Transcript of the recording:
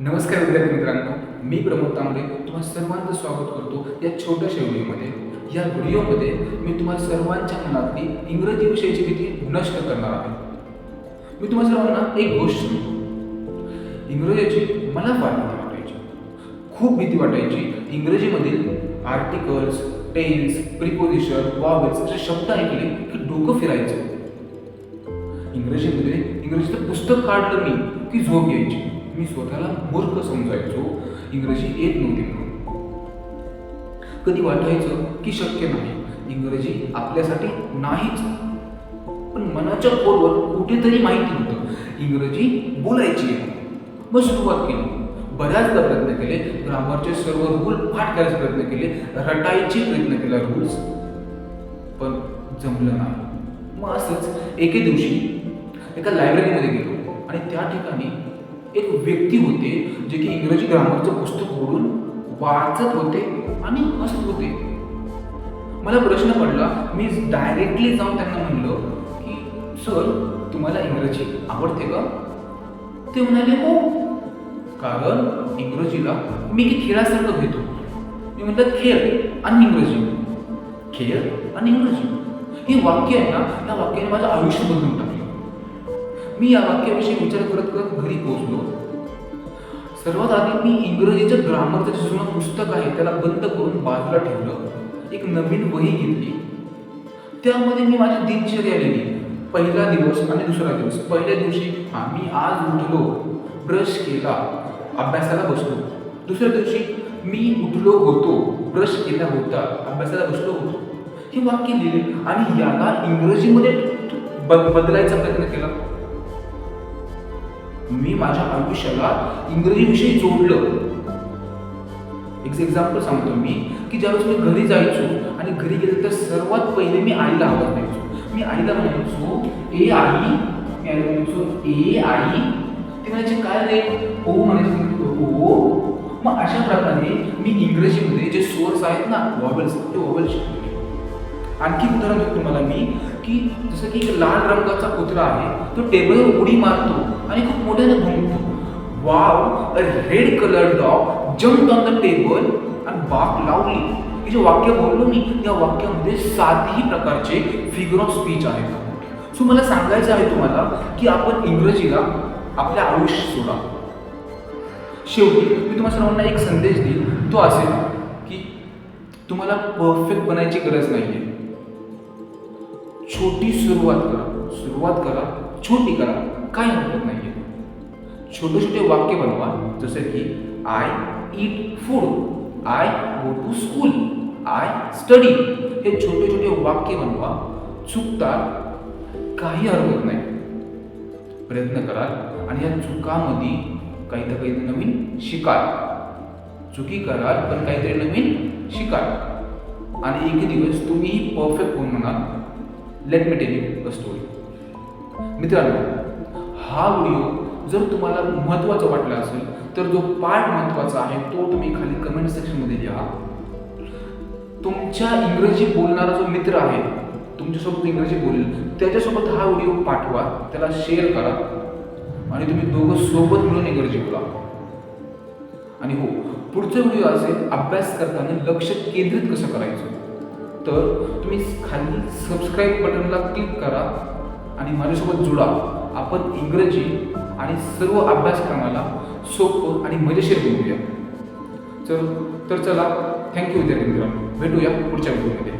नमस्कार विद्यार्थी मित्रांनो मी प्रमोद तांबडे तुम्हा सर्वांचं स्वागत करतो या छोट्याशा व्हिडिओमध्ये. या व्हिडिओमध्ये मी तुम्हाला सर्वांच्या मनातली इंग्रजी विषयाची भीती नष्ट करणार आहे. मी तुम्हा सर्वांना एक गोष्ट सांगतो. इंग्रजीची मला फार भीती वाटायची. खूप भीती वाटायची. इंग्रजीमधील आर्टिकल्स टेन्स प्रिपोजिशन वॉवेल्स असे शब्द ऐकले की डोकं फिरायचं. इंग्रजीमध्ये इंग्रजीचं पुस्तक काढलं मी की झोप यायची. मी स्वतःला मूर्ख समजायचो. इंग्रजी येत नव्हती म्हणून. कधी वाटायचं की शक्य नाही. इंग्रजी आपल्यासाठी नाहीच. पण मनाच्या खोलवर कुठेतरी माहिती होतं. इंग्रजी बोलायची मग सुरुवात केली. बऱ्याचदा प्रयत्न केले. ग्रामरचे सर्व रूल पाठ करायचे प्रयत्न केले. रटायचे प्रयत्न केला रूल्स पण जमलं नाही. मग असंच एके दिवशी एका लायब्ररीमध्ये गेलो. आणि त्या ठिकाणी एक व्यक्ती होते जे की इंग्रजी ग्रामरचं पुस्तक ओढून वाचत होते आणि हसत होते. मला प्रश्न पडला मी डायरेक्टली जाऊन त्यांना म्हणलं की सर तुम्हाला इंग्रजी आवडते का? ते म्हणाले हो. कारण इंग्रजीला मी की खेळासारखं घेतो. मी म्हणतात खेळ आणि इंग्रजी. खेळ आणि इंग्रजी. हे वाक्य आहे ना या वाक्याने माझं आयुष्य बदलून टाकलं. मी या वाक्याविषयी विचार करत करत घरी पोहोचलो. सर्वात आधी मी इंग्रजीचं ग्रामरचं जे जुनं पुस्तक आहे त्याला बंद करून बाजूला ठेवलं. एक नवीन वही घेतली. त्यामध्ये मी माझी दिनचर्या लिहिली. पहिला दिवस आणि दुसरा दिवस. पहिल्या दिवशी हा मी आज उठलो ब्रश केला अभ्यासाला बसलो. दुसऱ्या दिवशी मी उठलो होतो ब्रश केला होता अभ्यासाला बसलो होतो. हे वाक्य लिहिले आणि याला इंग्रजीमध्ये बदलायचा प्रयत्न केला. मी माझ्या आयुष्याला इंग्रजीविषयी जोडलं. एक एक्झाम्पल सांगतो मी की ज्यावेळेस मी घरी जायचो आणि घरी गेलो तर सर्वात पहिले मी आईला आवाज द्यायचो. मी आईला म्हणायचो ए आई मी आईला म्हणायचो ए आई ते म्हणायचे काय रे? हो म्हणायचं हो. मग अशा प्रकारे मी इंग्रजीमध्ये जे सोर्स आहेत ना वॉबल्स ते वॉबल शिकलो. आणखी उदाहरण देतो तुम्हाला मी की जसं की एक लाल रंगाचा कुत्रा आहे तो टेबलवर उडी मारतो आणि खूप मोठ्याने भुंकतो. Wow a red colour dog jump on the table आणि बाक लावली हे जे वाक्य बोललो मी त्या वाक्यामध्ये सातही प्रकारचे फिगर ऑफ स्पीच आहेत. सो मला सांगायचं आहे तुम्हाला की आपण इंग्रजीला आपल्या आयुष्य सोडा. शेवटी मी तुम्हाला सर्वांना एक संदेश देईन तो असेल की तुम्हाला परफेक्ट बनायची गरज नाही आहे छोटी सुरुवात करा. सुरुवात करा छोटी करा. काय हरकत नाही छोटे छोटे वाक्य बनवा. जसं की I eat food I go to school I study हे छोटे छोटे वाक्य बनवा. चुकतात काही हरकत नाही. प्रयत्न कराल आणि या चुकामध्ये काही ना काही नवीन शिकाल. चुकी कराल पण काहीतरी नवीन शिकाल. आणि एक दिवस तुम्ही परफेक्ट होऊन म्हणाल let me tell you a story मित्रांनो हा व्हिडिओ जर तुम्हाला महत्त्वाचा वाटला असेल तर जो पार्ट महत्त्वाचा आहे तो तुम्ही खाली कमेंट सेक्शनमध्ये लिहा. तुमच्या इंग्रजी बोलणारा जो मित्र आहे तुमच्यासोबत इंग्रजी बोलेल त्याच्यासोबत हा व्हिडिओ पाठवा त्याला शेअर करा आणि तुम्ही दोघं सोबत मिळून इंग्रजी बोला. आणि हो पुढचा व्हिडिओ असेल अभ्यास करताना लक्ष केंद्रित कसं करायचं? तर तुम्ही खाली सबस्क्राईब बटनला क्लिक करा आणि माझ्यासोबत जुळा आपण इंग्रजी आणि सर्व अभ्यासक्रमाला सोपं आणि मजेशीर बनवूया. चल तर चला थँक्यू विद्यार्थी मित्रांनो. भेटूया पुढच्या व्हिडिओमध्ये